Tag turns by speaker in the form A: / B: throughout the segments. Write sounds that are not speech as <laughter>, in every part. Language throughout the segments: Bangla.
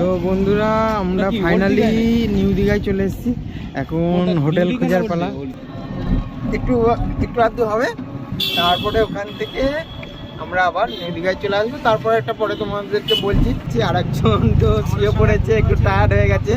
A: তো বন্ধুরা আমরা ফাইনালি নিউ দীঘায় চলে এসেছি। এখন হোটেল খোঁজার পালা। একটু একটু আধটু হবে। তারপরে ওখান থেকে আমরা আবার নিউ দীঘায় চলে আসব। তারপরে একটা পরে তোমাদেরকে বলছি যে আরেকজন তো শুয়ে পড়েছে একটু টায়ার্ড হয়ে গেছে।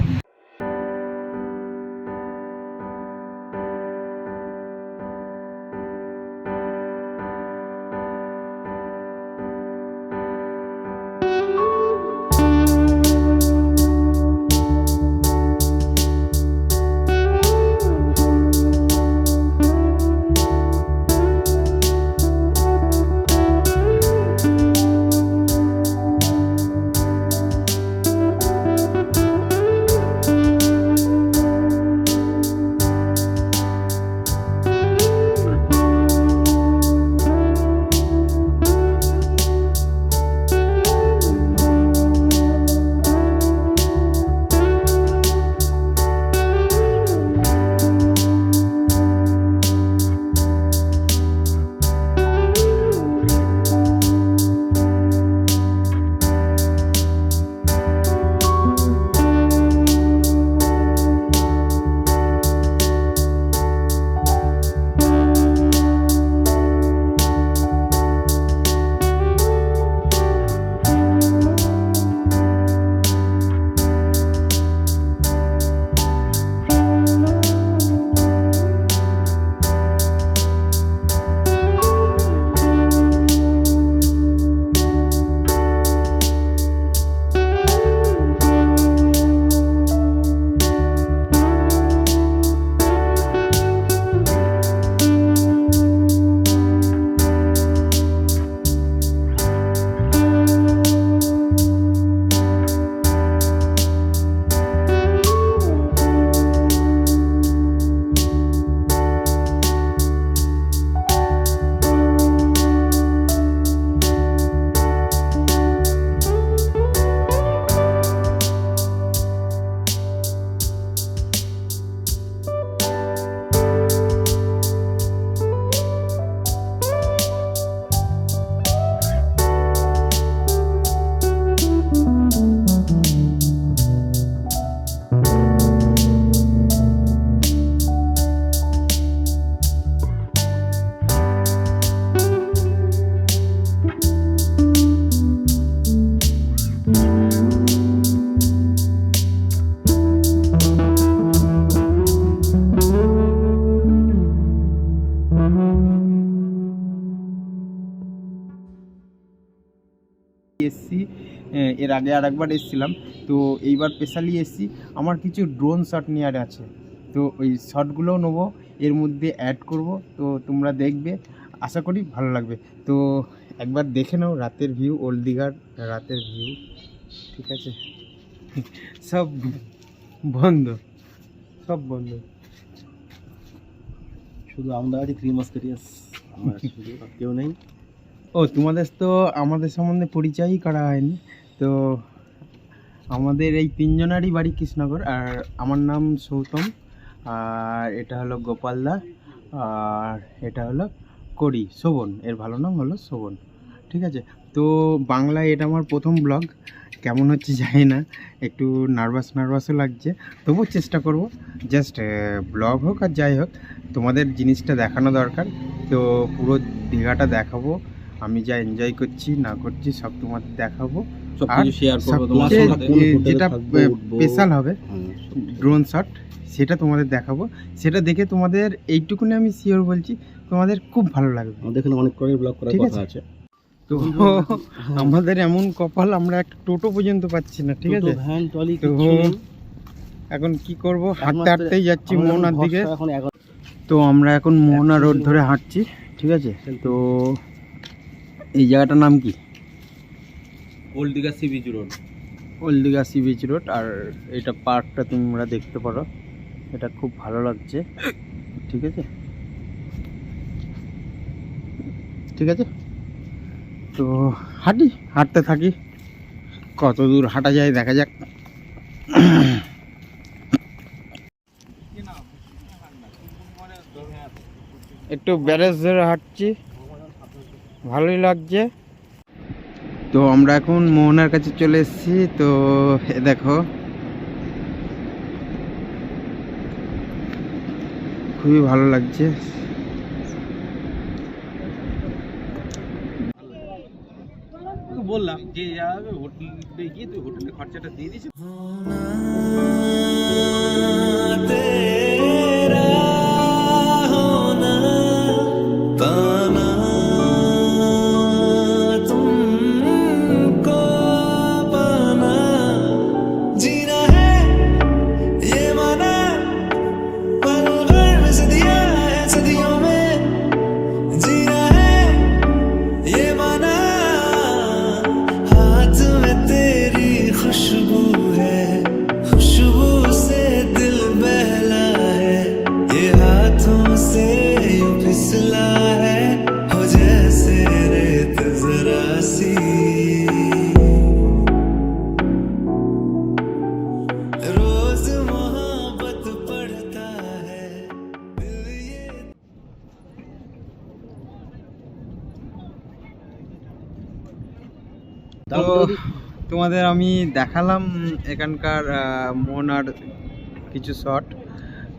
A: এসছি এর আগে আর একবার এসেছিলাম। তো এইবার স্পেশালি এসছি। আমার কিছু ড্রোন শট নেওয়ার আছে। তো ওই শটগুলোও নেব, এর মধ্যে অ্যাড করব। তো তোমরা দেখবে, আশা করি ভালো লাগবে। তো একবার দেখে নাও, রাতের ভিউ ওল্ড দীঘার রাতের ভিউ ঠিক আছে? সব বন্ধ। সব বন্ধ।
B: শুধু আমরা আছি কেউ নেই।
A: ও, তোমাদের তো আমাদের সম্বন্ধে পরিচয়ই করা হয়নি। তো আমাদের এই তিনজনারই বাড়ি কৃষ্ণনগর, আর আমার নাম সৌতম, আর এটা হলো গোপালদা আর এটা হলো করি শোভন, এর ভালো নাম হলো শোভন। ঠিক আছে? তো বাংলায় এটা আমার প্রথম ব্লগ, কেমন হচ্ছে জানি না, একটু নার্ভাস নার্ভাসও লাগছে, তবুও চেষ্টা করব, জাস্ট ব্লগ হোক আর যাই হোক, তোমাদের জিনিসটা দেখানো দরকার, তো পুরো দীঘাটা দেখাবো আমি যা এনজয় করছি না করছি সব তোমাদের দেখাবো।
B: সব
A: আর
B: কিছু শেয়ার করব তোমার হোটেলে
A: যেটা স্পেশাল হবে ড্রোন শট সেটা তোমাদের দেখাবো। সেটা দেখে তোমাদের এইটুকুনি আমি শিওর বলছি তোমাদের খুব ভালো লাগবে।
B: আমাদের এখানে অনেক করে ব্লগ করার কথা
A: আছে। তো আমাদের এমন কপাল আমরা একটা টোটো পর্যন্ত পাচ্ছি না ঠিক আছে?
B: ভ্যান টলি
A: তো এখন কি করব? হাঁটতে হাঁটতেই যাচ্ছি মোহনার দিকে। তো আমরা এখন মোহনা রোড ধরে হাঁটছি ঠিক আছে? তো এই জায়গাটার নাম কি?
B: Old Digha sea beach road.
A: Old Digha sea beach road আর এটা পার্কটা তোমরা দেখতে পারো। এটা খুব ভালো লাগছে। ঠিক আছে? ঠিক আছে? তো হাঁটি হাঁটতে থাকি। কত দূর হাঁটা যায় দেখা যাক। একটু ব্যারেজ ধরে হাঁটছি। ভালোই লাগছে। তো আমরা এখন মোহনার কাছে চলে এসেছি। তো দেখো খুবই ভালো লাগছে।
B: বললাম যে যাবে হোটেলে গিয়ে তুই হোটেলে খরচাটা দিয়ে দিস।
A: আমি দেখালাম এখানকার মোহনার কিছু শট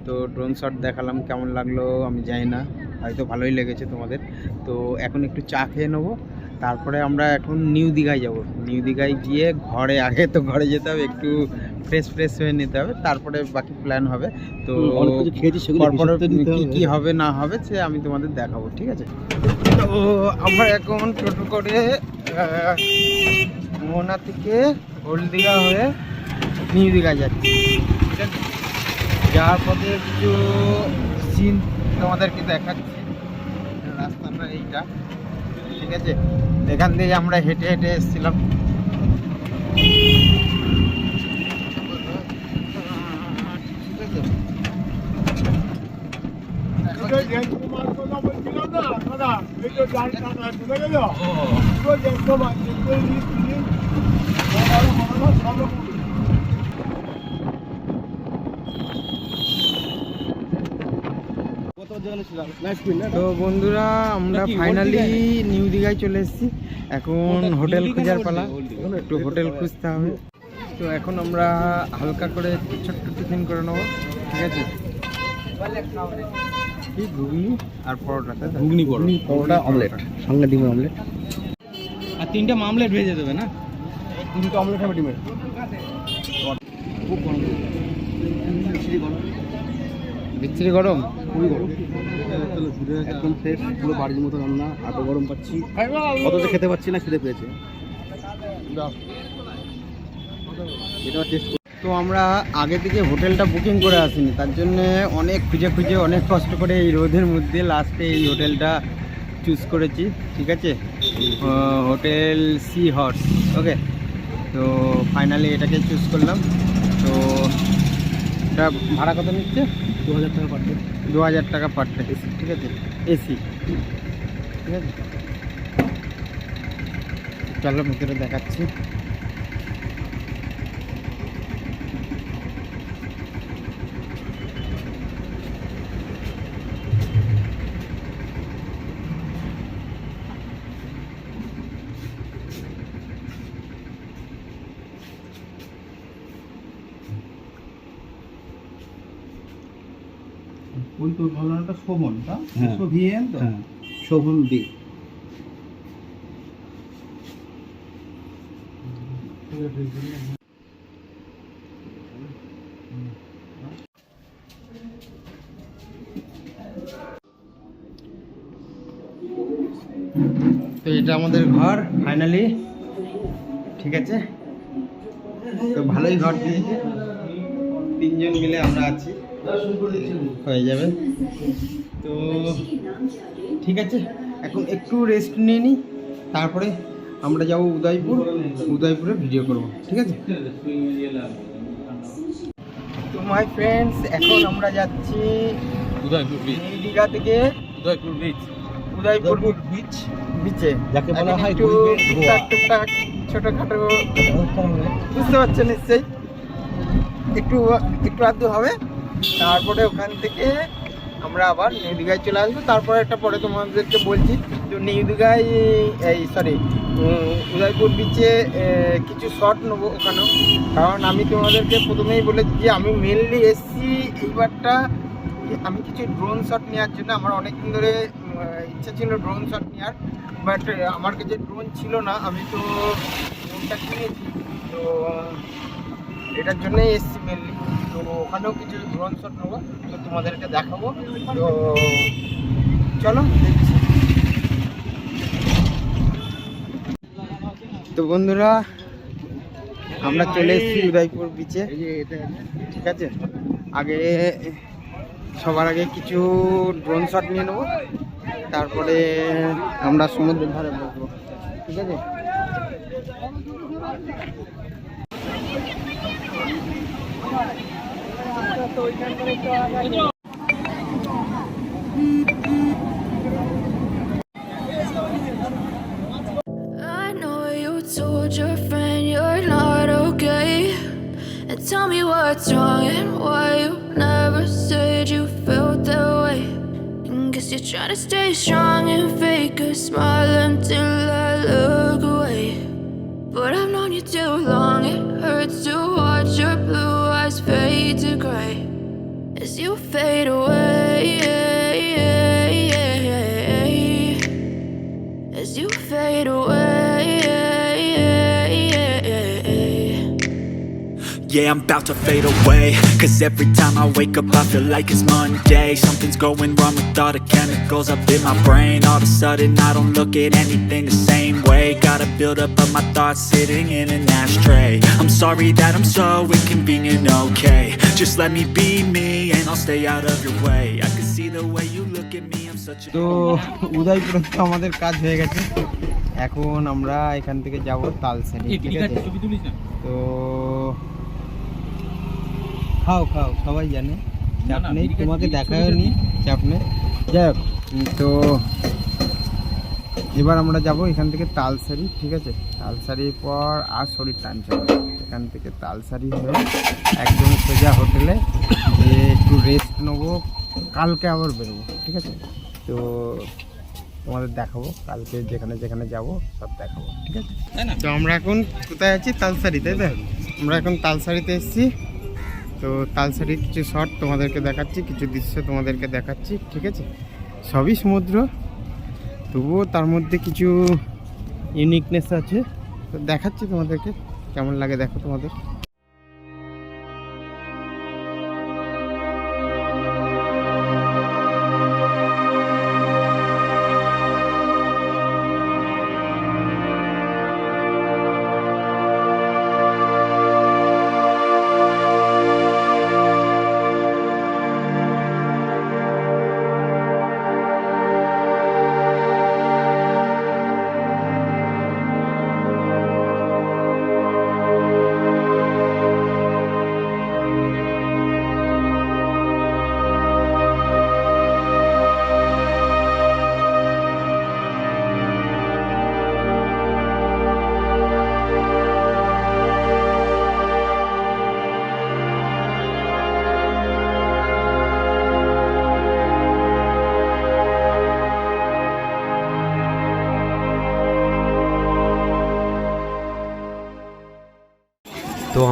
A: তো ড্রোন শট দেখালাম কেমন লাগল আমি জানি না হয়তো ভালোই লেগেছে তোমাদের। তো এখন একটু চা খেয়ে নেব তারপরে আমরা এখন নিউ দীঘায় যাব। নিউ দীঘায় গিয়ে ঘরে আগে তো ঘরে যেতে হবে একটু ফ্রেশ ফ্রেশ হয়ে নিতে হবে তারপরে বাকি প্ল্যান হবে। তো কি
B: হবে।
A: কি হবে না হবে সে আমি তোমাদের দেখাবো ঠিক আছে? তো আমরা এখন টোটো করে মোহনা থেকে ওল্ড দীঘা হয়ে নিউ দীঘা যাচ্ছি যাওয়ার পথে কিছু সিন তোমাদেরকে দেখাচ্ছি রাস্তাটা এইটা ঠিক আছে এখান থেকে আমরা হেঁটে হেঁটে এসেছিলাম ঠিক আছে তো বন্ধুরা আমরা ফাইনালি নিউ দীঘায় চলে এসেছি। এখন হোটেল খোঁজার পালা। একটু হোটেল খুঁজতে হবে। তো এখন আমরা হালকা করে ছোট্ট টিফিন করে নেব ঠিক আছে? কি ঘুগনি আর পরোটা?
B: ঘুগনি পরোটা।
A: পরোটা অমলেট
B: সঙ্গে ডিমের অমলেট
A: আর তিনটা মামলেট ভেজে দেবে না?
B: তিনটে অমলেট হবে ডিমের। খুব গরম বিচ্ছিরি গরম?
A: বিচ্ছিরি গরম
B: খুবই গরম। একদম ফ্রেশ পুরো বাড়ির মতো রান্না এত গরম পাচ্ছি। অথচ খেতে পাচ্ছি না খিদে পেয়েছে। এটা টেস্ট
A: তো আমরা আগে থেকে হোটেলটা বুকিং করে আসিনি তার জন্য অনেক খুঁজে খুঁজে অনেক কষ্ট করে এই রোদের মধ্যে লাস্টে এই হোটেলটা চুজ করেছি ঠিক আছে? হোটেল সি হর্স ওকে তো ফাইনালি এটাকে চুজ করলাম। তো এটা ভাড়া কত নিচ্ছে?
B: দু হাজার টাকা পার ডে
A: দু হাজার টাকা পার ডে ঠিক আছে? এসি। ঠিক আছে? চলো ভিতরে দেখাচ্ছি। ওই শোভন তা?
B: হ্যাঁ।
A: ভিএন তো?
B: হ্যাঁ শোভন দে।
A: তো এটা আমাদের ঘর ফাইনালি ঠিক আছে? তো ভালোই ঘর দিয়েছে। তিনজন মিলে আমরা আছি। হয়ে যাবে। তো ঠিক আছে এখন একটু রেস্ট নিয়ে নিই তারপরে আমরা যাব উদয়পুর উদয়পুরে ভিডিও করব ঠিক আছে? তো মাই ফ্রেন্ডস এখন আমরা যাচ্ছি
B: উদয়পুর বিচ
A: দীঘা থেকে
B: উদয়পুর বিচ
A: উদয়পুর
B: বিচ
A: বিচে
B: যাকে বলা হয়
A: একটু টুকটাক ছোটোখাটো বুঝতে পারছেন নিশ্চয়ই। একটু একটু আধটু হবে। তারপরে ওখান থেকে আমরা আবার নিউ দীঘায় চলে আসব। তারপরে একটা পরে তোমাদেরকে বলছি তো নিউ দীঘায় এই সরি উদয়পুর বিচে কিছু শট নেব ওখানেও। কারণ আমি তোমাদেরকে প্রথমেই বলেছি যে আমি মেনলি এসছি এইবারটা আমি কিছু ড্রোন শট নেওয়ার জন্য। আমার অনেকদিন ধরে ইচ্ছা ছিল ড্রোন শট নেওয়ার। বাট আমার কাছে ড্রোন ছিল না। আমি তো ড্রোনটা কিনেছি। তো এটার জন্যই এসছি মেনলি তো ওখানেও কিছু ড্রোন শট নেব, তো তোমাদেরকে দেখাবো। তো চলো তো বন্ধুরা, আমরা চলে এসেছি উদয়পুর বিচে ঠিক আছে? আগে সবার আগে কিছু ড্রোন শট নিয়ে নেব। তারপরে আমরা সমুদ্রের ধারে বসবো। ঠিক আছে?
C: I know you told your friend you're not okay. And tell me what's wrong and why you never said you felt that way. And guess you're trying to stay strong and fake a smile until I look away. But I've known you too long,
D: Yeah, I'm about to fade away Cause every time I wake up I feel like it's Monday Something's going wrong with all the chemicals up in my brain All of a sudden I don't look at anything the same way Got a buildup of my thoughts sitting in an ashtray I'm sorry that I'm so inconvenient, okay Just let me be me and I'll stay out of your way I can see the way you look at me, I'm such a
A: তো উদয়পুরে তো আমাদের কাজ হয়ে গেছে এখন আমরা এখান থেকে যাব ঠিক আছে তো খাও খাও সবাই জানে। চাপ নেই তোমাকে দেখাও নি চাপ নেই। যাই হোক তো এবার আমরা যাব এখান থেকে তালসারি ঠিক আছে? তালসারির পর আর শরীর টানছে। এখান থেকে তালসারি হয়ে একদম সোজা হোটেলে যে একটু রেস্ট নেব কালকে আবার বেরোবো ঠিক আছে? তো তোমাদের দেখাবো কালকে যেখানে যেখানে যাব সব দেখাবো ঠিক আছে? তো আমরা এখন কোথায় আছি? তালসারি তাই তো? আমরা এখন তালসারিতে এসেছি। তো তালসারির কিছু শট তোমাদেরকে দেখাচ্ছি, কিছু দৃশ্য তোমাদেরকে দেখাচ্ছি, ঠিক আছে? সবই সমুদ্র, তবুও তার মধ্যে কিছু ইউনিকনেস আছে। তো দেখাচ্ছি তোমাদেরকে, কেমন লাগে দেখো তোমাদের।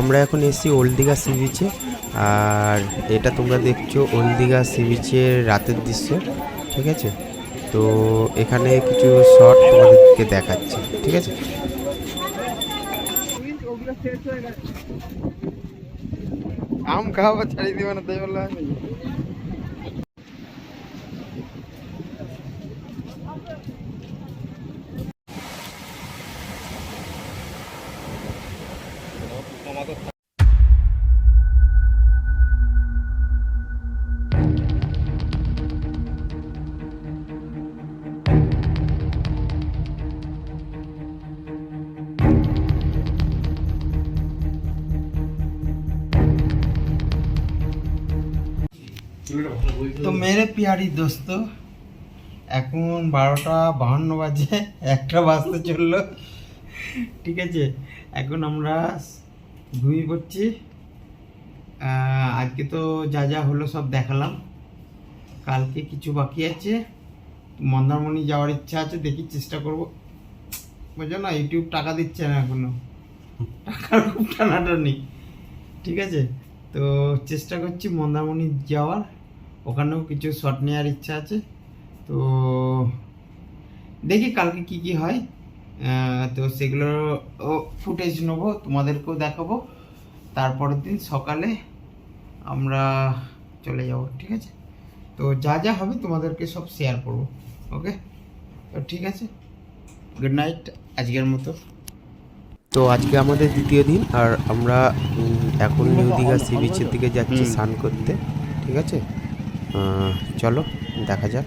E: আমরা এখন এসেছি ওল্ড দীঘা সি বিচে। আর এটা তোমরা দেখছ ওল্ড দীঘা সি বিচের রাতের দৃশ্য, ঠিক আছে? তো এখানে কিছু শট তোমাদেরকে দেখাচ্ছি, ঠিক আছে?
A: আম খাওয়া ছাড়িয়ে দিবে না, তাই বলল তো মেরে পিয়ারি দোস্ত, এখন বারোটা বাহান্ন বাজে, একটা বাজতে চলল। ঠিক আছে, এখন আমরা ঘুমিয়ে পড়ছি। আজকে তো যা যা হলো সব দেখালাম। কালকে কিছু বাকি আছে। মন্দারমণি যাওয়ার ইচ্ছা আছে, দেখি চেষ্টা করব। বোঝো না, ইউটিউব টাকা দিচ্ছে না এখনও। টাকার খুব টানাটানি। ঠিক আছে, তো চেষ্টা করছি মন্দারমণি যাওয়ার। ওখানেও কিছু শট নেওয়ার ইচ্ছা আছে। তো দেখি কালকে কি কি হয়। তো সেগুলো ফুটেজ নেব তোমাদেরকেও দেখাবো। তারপরের দিন সকালে আমরা চলে যাব ঠিক আছে? তো যা যা হবে তোমাদেরকে সব শেয়ার করব ওকে তো ঠিক আছে? গুড নাইট আজকের মতো।
E: তো আজকে আমাদের দ্বিতীয় দিন আর আমরা এখন নিউ দীঘা সি বিচের দিকে যাচ্ছি স্নান করতে ঠিক আছে? চলো দেখা যাক।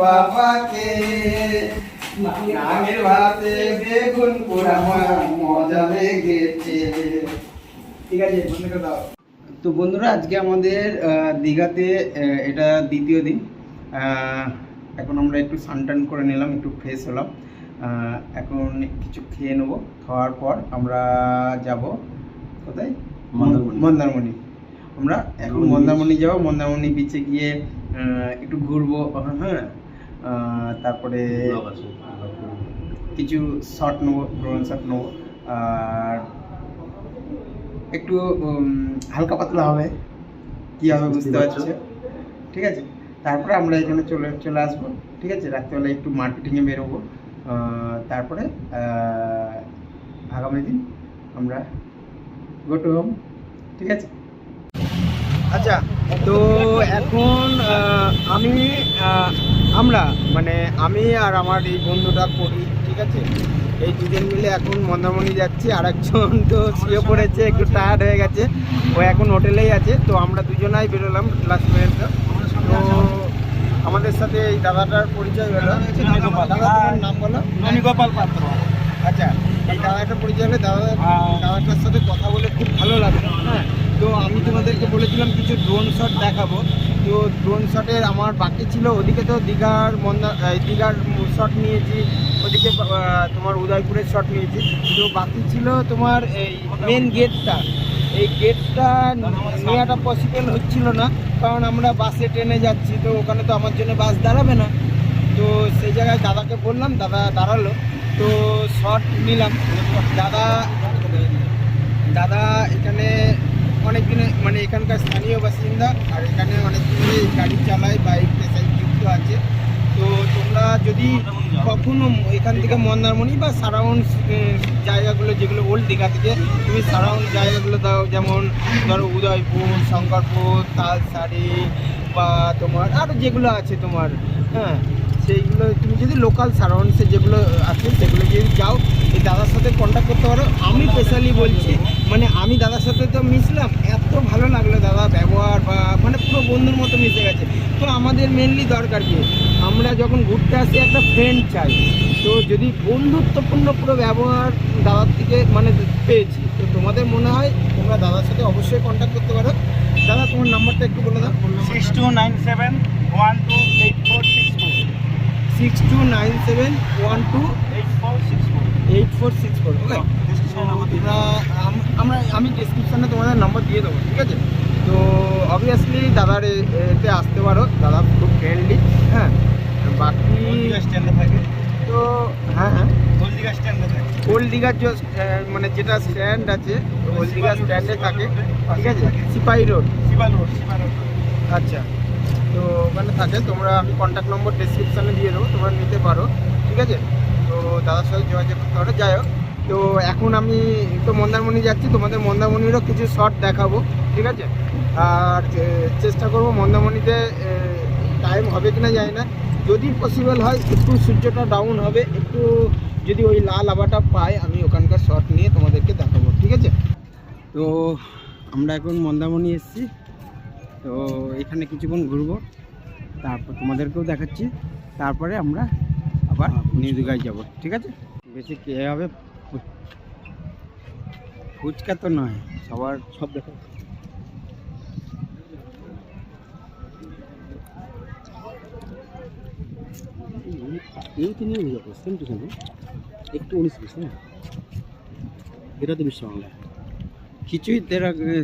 A: বাবাকে। নামের ভাতে বেগুন পোড়া মজা লেগেছে। ঠিক আছে বন্ধ করে দাও। তো বন্ধুরা আজকে আমাদের দীঘাতে এটা দ্বিতীয় দিন। এখন আমরা একটু সানটান করে নিলাম একটু ফ্রেশ হলাম। এখন কিছু খেয়ে নেব খাওয়ার পর আমরা যাব কোথায়?
B: মন্দারমণি।
A: আমরা এখন মন্দারমণি যাব মন্দারমণি বিচে গিয়ে একটু ঘুরবো। হ্যাঁ আহ, তারপরে কিছু শর্ট নেব ড্রোন শর্ট নেব আর একটু হালকা পাতলা হবে। কি হবে বুঝতে পারছ। ঠিক আছে? তারপরে আমরা এখানে চলে চলে আসব। ঠিক আছে? রাত্রেবেলা একটু মার্কেটিংয়ে বেরোবো। তারপরে আগামী দিন আমরা গো টু হোম ঠিক আছে? আচ্ছা তো এখন আমি আমরা মানে আমি আর আমার এই বন্ধুটা করি ঠিক আছে? এই দুজন মিলে এখন মন্দারমণি যাচ্ছি আর একজন তো শুয়ে পড়েছে একটু টায়ার্ড হয়ে গেছে ও এখন হোটেলেই আছে তো আমরা দুজনাই বেরোলাম লাস্ট মিনিটটা তো আমাদের। সাথে এই দাদাটার পরিচয় হলো। দাদা নাম বলো?
B: গোপাল পাত্র।
A: আচ্ছা এই দাদাটার পরিচয় হলে দাদা দাদাটার সাথে কথা বলে খুব ভালো লাগল। হ্যাঁ। তো আমি তোমাদেরকে বলেছিলাম কিছু ড্রোন শট দেখাবো। তো ড্রোন শটের আমার বাকি ছিল। ওদিকে তো দীঘার মন্দা দীঘার শট নিয়েছি। ওদিকে তোমার উদয়পুরের শট নিয়েছি। তো বাকি ছিল তোমার এই মেন গেটটা এই গেটটা নেওয়াটা পসিবল হচ্ছিল না, কারণ আমরা বাসে ট্রেনে যাচ্ছি। তো ওখানে তো আমার জন্য বাস দাঁড়াবে না। তো সেই জায়গায় দাদাকে বললাম, দাদা দাঁড়াল। তো শর্ট নিলাম। দাদা দাদা এখানে অনেক মানে এখানকার স্থানীয় বাসিন্দা আর এখানে অনেক দিনে গাড়ি চালায় বাইক পেশায় যুক্ত আছে। তো তোমরা যদি কখনো এখান থেকে মন্দারমণি বা সারাউন্ড জায়গাগুলো যেগুলো ওল্ড দীঘা থেকে, তুমি সারাউন্ড জায়গাগুলো দাও, যেমন ধরো উদয়পুর, শঙ্করপুর, তালসারি বা তোমার আরও যেগুলো আছে তোমার হ্যাঁ সেইগুলো তুমি যদি লোকাল সারাউন্ডসে যেগুলো আছে, সেগুলো যদি যাও এই দাদার সাথে কন্ট্যাক্ট করতে পারো। আমি স্পেশালি বলছি মানে আমি দাদার সাথে তো মিশলাম এত ভালো লাগল দাদা ব্যবহার বা মানে পুরো বন্ধুর মতো মিশে গেছে। তো আমাদের মেনলি দরকার কি? আমরা যখন ঘুরতে আসি একটা ফ্রেন্ড চাই। তো যদি বন্ধুত্বপূর্ণ পুরো ব্যবহার দাদার থেকে মানে পেয়েছি তো তোমাদের মনে হয় তোমরা দাদার সাথে অবশ্যই কন্ট্যাক্ট করতে পারো। দাদা তোমার নাম্বারটা একটু বলে দাও।
B: Six two nine seven one two eight four six four
A: six two nine seven one two
B: eight four six four
A: okay তোমরা আমরা আমি ডিসক্রিপশানে তোমাদের নাম্বার দিয়ে দেবো ঠিক আছে? তো অবভিয়াসলি দাদার এতে আসতে পারো দাদা খুব ফ্রেন্ডলি হ্যাঁ? বাকি
B: স্ট্যান্ডে থাকে।
A: তো হ্যাঁ হ্যাঁ।
B: হলদিঘা স্ট্যান্ডে থাকে।
A: ওল্ড যে মানে যেটা স্ট্যান্ড আছে ওল্ড স্ট্যান্ডে থাকে ঠিক আছে? সিপাহি রোড
B: শিবাল রোড রোড
A: আচ্ছা। তো ওখানে থাকে তোমরা আমি কন্ট্যাক্ট নম্বর ডেসক্রিপশানে দিয়ে দেবো তোমরা নিতে পারো ঠিক আছে? দাদার সাথে যোগাযোগ করতে পারো যাই হোক, তো এখন আমি তো মন্দারমণি যাচ্ছি, তোমাদের মন্দারমণিরও কিছু শর্ট দেখাবো, ঠিক আছে? আর চেষ্টা করব মন্দারমণিতে টাইম হবে কিনা জানি না। যদি পসিবল হয়, একটু সূর্যটা ডাউন হবে, একটু যদি ওই লাল আবাটা পাই, আমি ওখানকার শর্ট নিয়ে তোমাদেরকে দেখাবো, ঠিক আছে? তো আমরা এখন মন্দারমণি এসেছি। তো এখানে কিছুক্ষণ ঘুরবো, তারপর তোমাদেরকেও দেখাচ্ছি। তারপরে আমরা আবার নিউ দীঘায় যাব ঠিক আছে? বেশি কে হবে? ফুচকা তো নয় সবার
B: সব দেখো। এই তো নিয়ে যাব সেম টু সেম একটু উনিশ বিশ হ্যাঁ? এটা তো বিশ্ব বাংলা।
A: কিছুই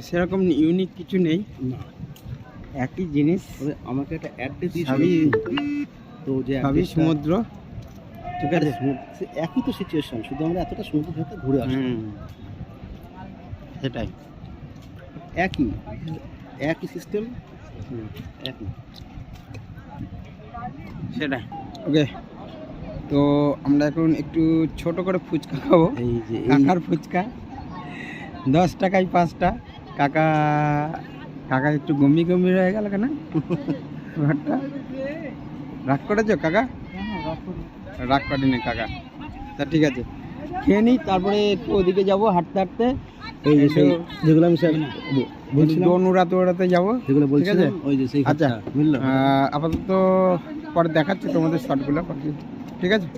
A: সেরকম ইউনিক কিছু নেই।
B: না।
A: একই জিনিস।
B: আমাকে একটা অ্যাড্রেস দিয়ে
A: সবই-
B: তো যে
A: সবই সমুদ্র। ঠিক আছে?
B: একই তো সিচুয়েশন শুধু আমরা এতটা সমুদ্র ধারতে ঘুরে আসি
A: সেটাই।
B: একই একই সিস্টেম একই।
A: সেটাই। ওকে তো আমরা এখন একটু ছোট করে ফুচকা খাব।
B: এই যে
A: কাকার ফুচকা দশ টাকায় পাঁচটা। কাকা কাকা একটু গম্ভীর গম্ভীর হয়ে গেল কেন? <laughs> ব্যাপারটা। রাগ করেছ কাকা? রাগ করেনি কাকা। তা ঠিক আছে। খেয়ে নিই তারপরে একটু ওদিকে যাব হাঁটতে হাঁটতে।
B: এই যে যেগুলো আমি স্যার বলছিলাম।
A: দোন উড়াতে উড়াতে যাব
B: যেগুলো
A: ঠিক আছে?
B: ওই যে সেই
A: আচ্ছা।
B: বুঝলো?
A: আপাতত পরে দেখাচ্ছি তোমাদের শর্টগুলো ঠিক আছে?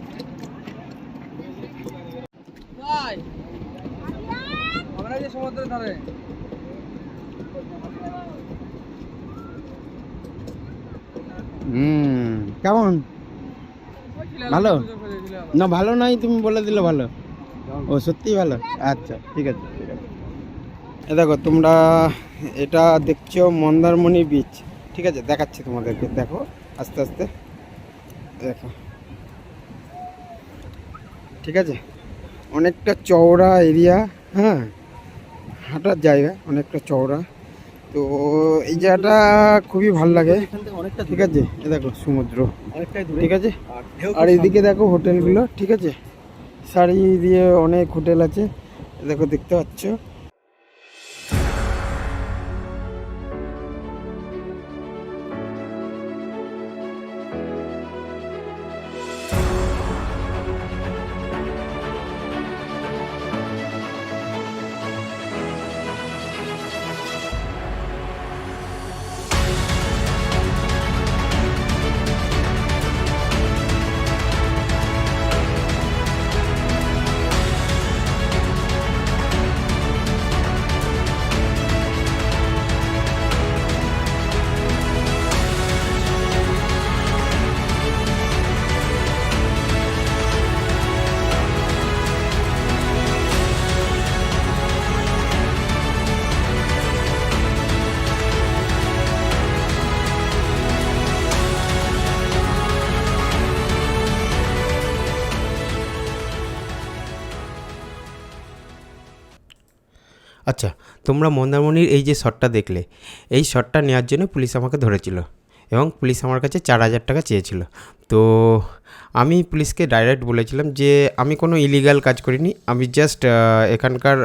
A: হুম কেমন? ভালো? না ভালো নাই তুমি বলে দিলে ভালো। ও সত্যি ভালো? আচ্ছা ঠিক আছে ঠিক আছে। এ দেখো তোমরা এটা দেখছ মন্দারমণি বিচ ঠিক আছে দেখাচ্ছি তোমাদেরকে দেখো আস্তে আস্তে দেখো। ঠিক আছে? অনেকটা চওড়া এরিয়া হ্যাঁ? হাঁটার জায়গা অনেকটা চওড়া। তো এই জায়গাটা খুবই ভালো লাগে।
B: অনেকটা
A: ঠিক আছে? এ দেখো সমুদ্র।
B: অনেকটাই
A: ঠিক আছে?
B: আর
A: এদিকে দেখো হোটেলগুলো ঠিক আছে? শাড়ি দিয়ে অনেক হোটেল আছে। এ দেখো দেখতে পাচ্ছ?
E: তোমরা মন্দারমণির এই যে শটটা দেখলে, এই শটটা নেওয়ার জন্য পুলিশ আমাকে ধরেছিল এবং পুলিশ আমার কাছে চার হাজার টাকা চেয়েছিল। তো আমি পুলিশকে ডাইরেক্ট বলেছিলাম যে আমি কোনো ইলিগাল কাজ করিনি, আমি জাস্ট এখানকার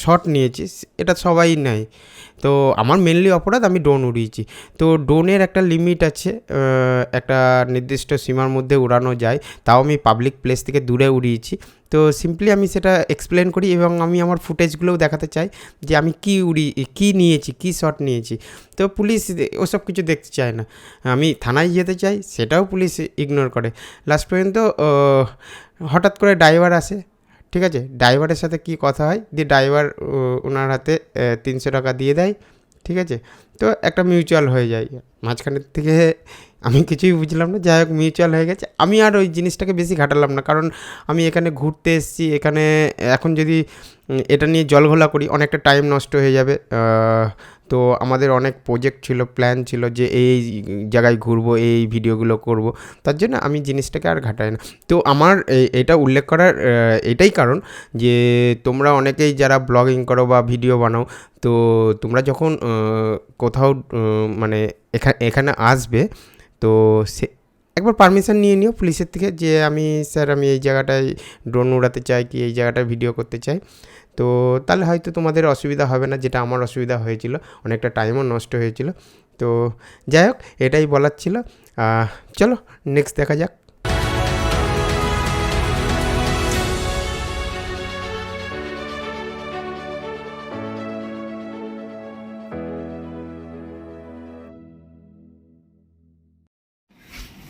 E: শট নিয়েছি, এটা সবাই নেয়। তো আমার মেনলি অপরাধ, আমি ড্রোন উড়িয়েছি। তো ড্রোনের একটা লিমিট আছে একটা নির্দিষ্ট সীমার মধ্যে উড়ানো যায়, তাও আমি পাবলিক প্লেস থেকে দূরে উড়িয়েছি। তো সিম্পলি আমি সেটা এক্সপ্লেন করি এবং আমি আমার ফুটেজগুলোও দেখাতে চাই যে আমি কি উড়ি, কি নিয়েছি, কি শট নিয়েছি। তো পুলিশ ওসব কিছু দেখতে চায় না। আমি থানায় যেতে চাই, সেটাও পুলিশ ইগনোর করে। লাস্ট পর্যন্ত হঠাৎ করে ড্রাইভার আসে, ঠিক আছে? ড্রাইভারের সাথে কি কথা হয়? দিয়ে ড্রাইভার ওনার হাতে তিনশো টাকা দিয়ে দেয়, ঠিক আছে? তো একটা মিউচুয়াল হয়ে যায়। মাঝখানের থেকে আমি কিছুই বুঝলাম না। যাই হোক মিউচুয়াল হয়ে গেছে। আমি আর ওই জিনিসটাকে বেশি ঘাটালাম না। কারণ আমি এখানে ঘুরতে এসেছি, এখানে এখন যদি এটা নিয়ে জল ঘোলা করি, অনেকটা টাইম নষ্ট হয়ে যাবে। তো আমাদের অনেক প্রজেক্ট ছিল প্ল্যান ছিল যে এই জায়গায় ঘুরবো, এই ভিডিওগুলো করব। তার জন্য আমি জিনিসটাকে আর ঘাটাই না। তো আমার এটা উল্লেখ করার এটাই কারণ যে তোমরা অনেকেই যারা ব্লগিং করো বা ভিডিও বানাও, তো তোমরা যখন কোথাও মানে এখানে আসবে তো সে, একবার পারমিশন নিয়ে নিও পুলিশের থেকে যে আমি, স্যার আমি এই জায়গাটায় ড্রোন উড়াতে চাই কি এই জায়গাটায় ভিডিও করতে চাই। তো তাহলে হয়তো তোমাদের অসুবিধা হবে না, যেটা আমার অসুবিধা হয়েছিল, অনেকটা টাইমও নষ্ট হয়েছিল। তো যাই হোক, এটাই বলার ছিল। চলো নেক্সট দেখা যাক।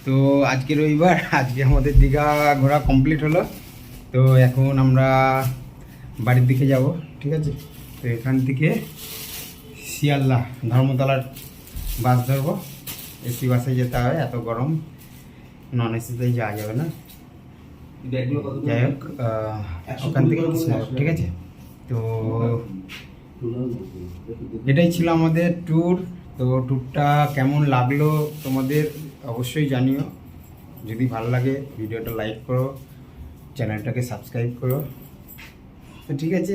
A: তো আজকে রবিবার আজকে আমাদের দীঘা ঘোরা কমপ্লিট হলো। তো এখন আমরা বাড়ির দিকে যাব ঠিক আছে? তো এখান থেকে শিয়ালদা ধর্মতলার বাস ধরবো। এসি বাসে যেতে হবে এত গরম। নন এসিতেই যাওয়া যাবে না। যাই হোক ওখান থেকে ঠিক আছে? তো এটাই ছিল আমাদের ট্যুর তো ট্যুরটা কেমন লাগল তোমাদের? অবশ্যই জানিও। যদি ভালো লাগে ভিডিওটা লাইক করো চ্যানেলটাকে সাবস্ক্রাইব করো। তো ঠিক আছে।